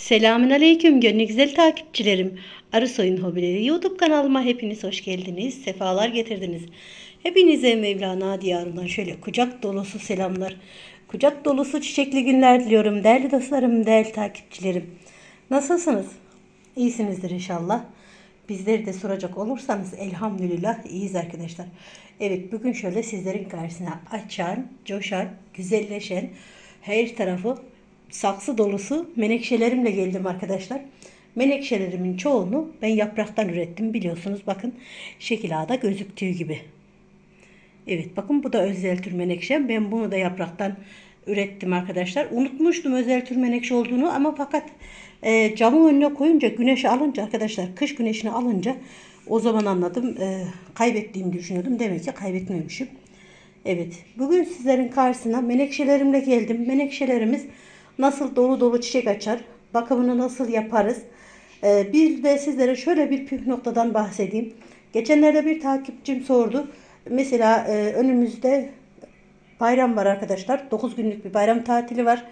Selamün Aleyküm gönlü güzel takipçilerim. Arısoy'un hobileri YouTube kanalıma hepiniz hoş geldiniz. Sefalar getirdiniz. Hepinize Mevlana diyarından şöyle kucak dolusu selamlar. Kucak dolusu çiçekli günler diliyorum değerli dostlarım, değerli takipçilerim. Nasılsınız? İyisinizdir inşallah. Bizleri de soracak olursanız elhamdülillah iyiyiz arkadaşlar. Evet bugün şöyle sizlerin karşısına açan, coşan, güzelleşen, her tarafı saksı dolusu menekşelerimle geldim arkadaşlar. Menekşelerimin çoğunu ben yapraktan ürettim biliyorsunuz. Bakın şekil ağda gözüktüğü gibi. Evet bakın bu da özel tür menekşe. Ben bunu da yapraktan ürettim arkadaşlar. Unutmuştum özel tür menekşe olduğunu ama fakat e, camın önüne koyunca güneşi alınca arkadaşlar kış güneşini alınca o zaman anladım. E, kaybettiğimi düşünüyordum. Demek ki kaybetmemişim. Evet bugün sizlerin karşısına menekşelerimle geldim. Menekşelerimiz nasıl dolu dolu çiçek açar, bakımını nasıl yaparız. Ee, bir de sizlere şöyle bir püf noktadan bahsedeyim. Geçenlerde bir takipçim sordu. Mesela e, önümüzde bayram var arkadaşlar. 9 günlük bir bayram tatili var.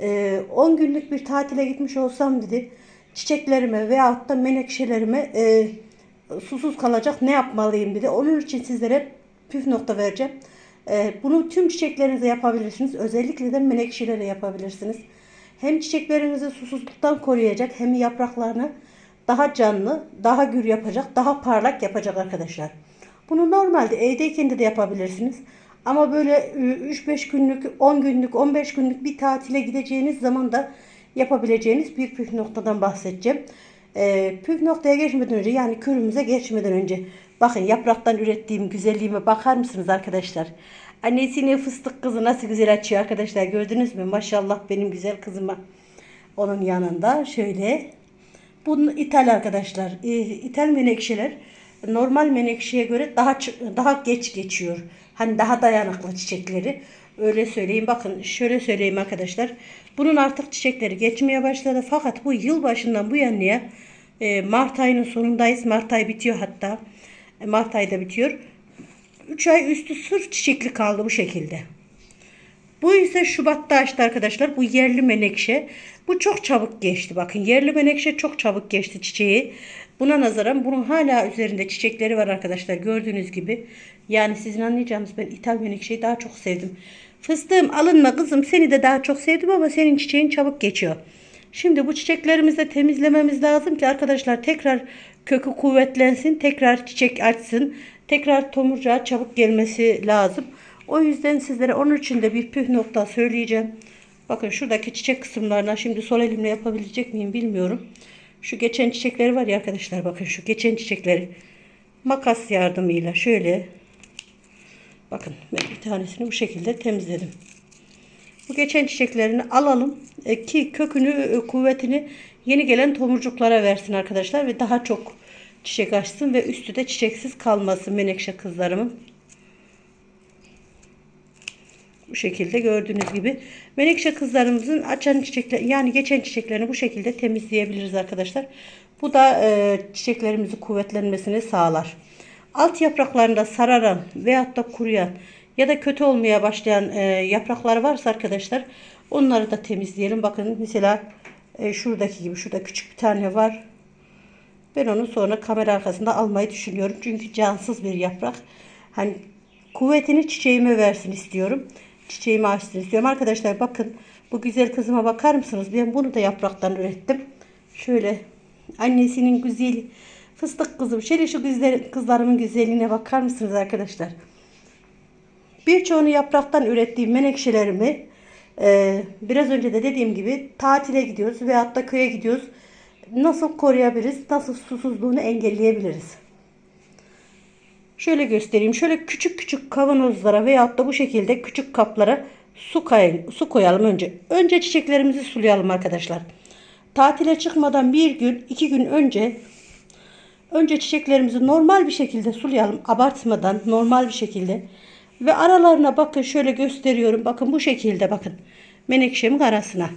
E, 10 günlük bir tatile gitmiş olsam dedi. Çiçeklerime veyahut da menekşelerime e, susuz kalacak ne yapmalıyım dedi. Onun için sizlere püf nokta vereceğim. Ee, bunu tüm çiçeklerinize yapabilirsiniz. Özellikle de menekşelere yapabilirsiniz. Hem çiçeklerinizi susuzluktan koruyacak hem yapraklarını daha canlı, daha gür yapacak, daha parlak yapacak arkadaşlar. Bunu normalde evdeyken de, yapabilirsiniz. Ama böyle 3-5 günlük, 10 günlük, 15 günlük bir tatile gideceğiniz zaman da yapabileceğiniz bir püf noktadan bahsedeceğim. Ee, püf noktaya geçmeden önce yani kürümüze geçmeden önce bakın yapraktan ürettiğim güzelliğime bakar mısınız arkadaşlar? Annesinin fıstık kızı nasıl güzel açıyor arkadaşlar gördünüz mü? Maşallah benim güzel kızıma. Onun yanında şöyle bunun ithal arkadaşlar. Ee, ithal menekşeler normal menekşeye göre daha daha geç geçiyor. Hani daha dayanıklı çiçekleri. Öyle söyleyeyim. Bakın şöyle söyleyeyim arkadaşlar. Bunun artık çiçekleri geçmeye başladı. Fakat bu yıl başından bu yanıya e, Mart ayının sonundayız. Mart ayı bitiyor hatta. E, Mart ayı da bitiyor. 3 ay üstü sırf çiçekli kaldı bu şekilde. Bu ise Şubat'ta açtı arkadaşlar. Bu yerli menekşe. Bu çok çabuk geçti. Bakın yerli menekşe çok çabuk geçti çiçeği. Buna nazaran bunun hala üzerinde çiçekleri var arkadaşlar. Gördüğünüz gibi. Yani sizin anlayacağınız ben ithal menekşeyi daha çok sevdim. Fıstığım alınma kızım seni de daha çok sevdim ama senin çiçeğin çabuk geçiyor. Şimdi bu çiçeklerimizi de temizlememiz lazım ki arkadaşlar tekrar kökü kuvvetlensin. Tekrar çiçek açsın. Tekrar tomurcuğa çabuk gelmesi lazım. O yüzden sizlere onun için de bir püf nokta söyleyeceğim. Bakın şuradaki çiçek kısımlarına şimdi sol elimle yapabilecek miyim bilmiyorum. Şu geçen çiçekleri var ya arkadaşlar bakın şu geçen çiçekleri makas yardımıyla şöyle bakın ben bir tanesini bu şekilde temizledim. Bu geçen çiçeklerini alalım e, ki kökünü e, kuvvetini yeni gelen tomurcuklara versin arkadaşlar ve daha çok çiçek açsın ve üstü de çiçeksiz kalmasın menekşe kızlarımın. Bu şekilde gördüğünüz gibi menekşe kızlarımızın açan çiçekler yani geçen çiçeklerini bu şekilde temizleyebiliriz arkadaşlar. Bu da e, çiçeklerimizin kuvvetlenmesini sağlar. Alt yapraklarında sararan veyahut da kuruyan ya da kötü olmaya başlayan e, yapraklar varsa arkadaşlar onları da temizleyelim. Bakın mesela e, şuradaki gibi şurada küçük bir tane var. Ben onu sonra kamera arkasında almayı düşünüyorum. Çünkü cansız bir yaprak. Hani kuvvetini çiçeğime versin istiyorum. Çiçeğimi açsın istiyorum. Arkadaşlar bakın bu güzel kızıma bakar mısınız? Ben bunu da yapraktan ürettim. Şöyle annesinin güzel fıstık kızım. Şöyle şu güzel kızlarımın güzelliğine bakar mısınız arkadaşlar? Birçoğunu yapraktan ürettiğim menekşelerimi e, biraz önce de dediğim gibi tatile gidiyoruz veyahut da köye gidiyoruz. Nasıl koruyabiliriz? Nasıl susuzluğunu engelleyebiliriz? Şöyle göstereyim. Şöyle küçük küçük kavanozlara veyahut da bu şekilde küçük kaplara su, kay su koyalım önce. Önce çiçeklerimizi sulayalım arkadaşlar. Tatile çıkmadan bir gün, iki gün önce önce çiçeklerimizi normal bir şekilde sulayalım. Abartmadan normal bir şekilde. Ve aralarına bakın şöyle gösteriyorum. Bakın bu şekilde bakın. Menekşemin arasına.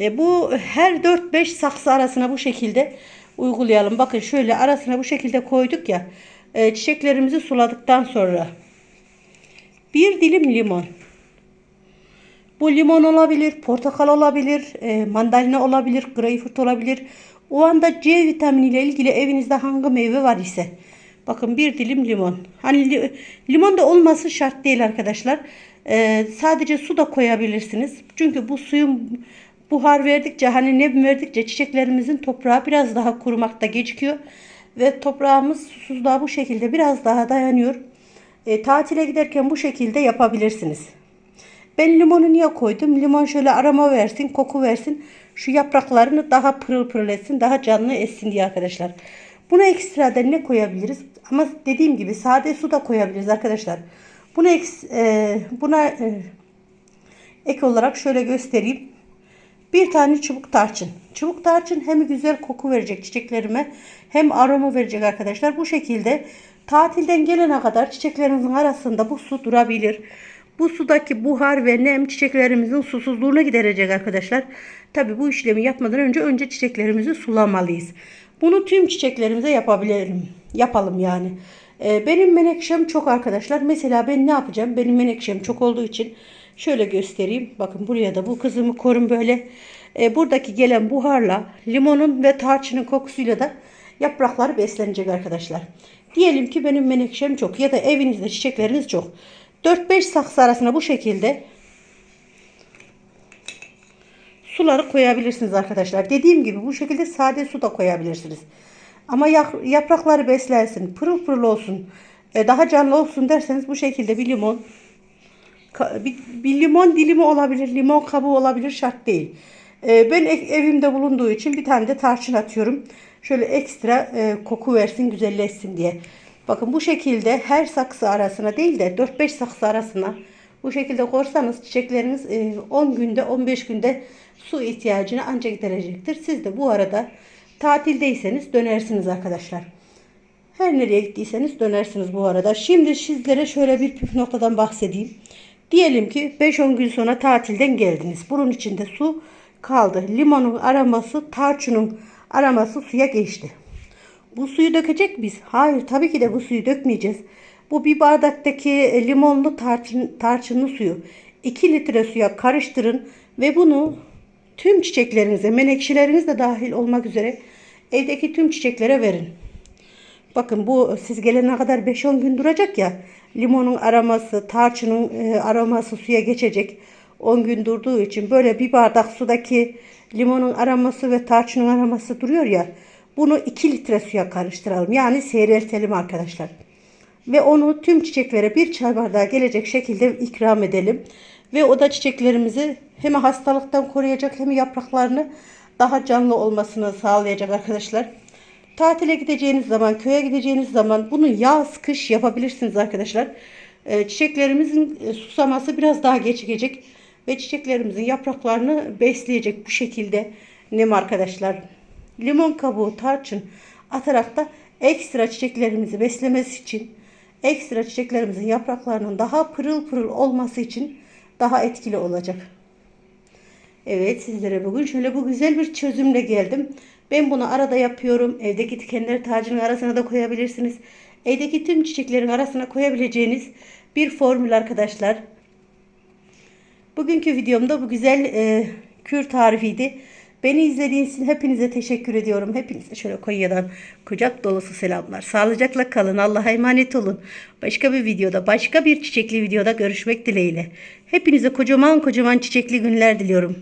E, bu her 4-5 saksı arasına bu şekilde uygulayalım. Bakın şöyle arasına bu şekilde koyduk ya. E, çiçeklerimizi suladıktan sonra bir dilim limon. Bu limon olabilir, portakal olabilir, e, mandalina olabilir, greyfurt olabilir. O anda C vitamini ile ilgili evinizde hangi meyve var ise. Bakın bir dilim limon. Hani li- limon da olması şart değil arkadaşlar. E, sadece su da koyabilirsiniz. Çünkü bu suyun buhar verdikçe hani nem verdikçe çiçeklerimizin toprağı biraz daha kurumakta gecikiyor. Ve toprağımız susuzluğa bu şekilde biraz daha dayanıyor. E, tatile giderken bu şekilde yapabilirsiniz. Ben limonu niye koydum? Limon şöyle aroma versin, koku versin. Şu yapraklarını daha pırıl pırıl etsin, daha canlı etsin diye arkadaşlar. Buna ekstradan ne koyabiliriz? Ama dediğim gibi sade su da koyabiliriz arkadaşlar. Buna eks, e, buna e, ek olarak şöyle göstereyim. Bir tane çubuk tarçın. Çubuk tarçın hem güzel koku verecek çiçeklerime hem aroma verecek arkadaşlar. Bu şekilde tatilden gelene kadar çiçeklerinizin arasında bu su durabilir. Bu sudaki buhar ve nem çiçeklerimizin susuzluğunu giderecek arkadaşlar. Tabi bu işlemi yapmadan önce önce çiçeklerimizi sulamalıyız. Bunu tüm çiçeklerimize yapabilirim. Yapalım yani. Ee, benim menekşem çok arkadaşlar. Mesela ben ne yapacağım? Benim menekşem çok olduğu için şöyle göstereyim. Bakın buraya da bu kızımı korun böyle. Ee, buradaki gelen buharla limonun ve tarçının kokusuyla da yaprakları beslenecek arkadaşlar. Diyelim ki benim menekşem çok ya da evinizde çiçekleriniz çok. 4-5 saksı arasına bu şekilde suları koyabilirsiniz arkadaşlar. Dediğim gibi bu şekilde sade su da koyabilirsiniz. Ama yaprakları beslensin, pırıl pırıl olsun, e, daha canlı olsun derseniz bu şekilde bir limon, bir, limon dilimi olabilir, limon kabuğu olabilir şart değil. E, ben evimde bulunduğu için bir tane de tarçın atıyorum. Şöyle ekstra e, koku versin, güzelleşsin diye. Bakın bu şekilde her saksı arasına değil de 4-5 saksı arasına bu şekilde korsanız çiçekleriniz e, 10 günde 15 günde su ihtiyacını ancak giderecektir. Siz de bu arada tatildeyseniz dönersiniz arkadaşlar. Her nereye gittiyseniz dönersiniz bu arada. Şimdi sizlere şöyle bir püf noktadan bahsedeyim. Diyelim ki 5-10 gün sonra tatilden geldiniz. Bunun içinde su kaldı. Limonun aroması, tarçının aroması suya geçti. Bu suyu dökecek miyiz? Hayır tabii ki de bu suyu dökmeyeceğiz. Bu bir bardaktaki e, limonlu tarçın, tarçınlı suyu 2 litre suya karıştırın ve bunu tüm çiçeklerinize, menekşeleriniz de dahil olmak üzere evdeki tüm çiçeklere verin. Bakın bu siz gelene kadar 5-10 gün duracak ya. Limonun aroması, tarçının e, aroması suya geçecek. 10 gün durduğu için böyle bir bardak sudaki limonun aroması ve tarçının aroması duruyor ya. Bunu 2 litre suya karıştıralım. Yani seyreltelim arkadaşlar. Ve onu tüm çiçeklere bir çay bardağı gelecek şekilde ikram edelim. Ve o da çiçeklerimizi hem hastalıktan koruyacak hem yapraklarını daha canlı olmasını sağlayacak arkadaşlar. Tatile gideceğiniz zaman, köye gideceğiniz zaman bunu yaz, kış yapabilirsiniz arkadaşlar. Ee, çiçeklerimizin e, susaması biraz daha geçecek ve çiçeklerimizin yapraklarını besleyecek bu şekilde nem arkadaşlar. Limon kabuğu, tarçın atarak da ekstra çiçeklerimizi beslemesi için, ekstra çiçeklerimizin yapraklarının daha pırıl pırıl olması için daha etkili olacak. Evet sizlere bugün şöyle bu güzel bir çözümle geldim. Ben bunu arada yapıyorum. Evdeki dikenleri tacının arasına da koyabilirsiniz. Evdeki tüm çiçeklerin arasına koyabileceğiniz bir formül arkadaşlar. Bugünkü videomda bu güzel e, kür tarifiydi. Beni izlediğiniz için hepinize teşekkür ediyorum. Hepinize şöyle Konya'dan kucak dolusu selamlar. Sağlıcakla kalın. Allah'a emanet olun. Başka bir videoda, başka bir çiçekli videoda görüşmek dileğiyle. Hepinize kocaman kocaman çiçekli günler diliyorum.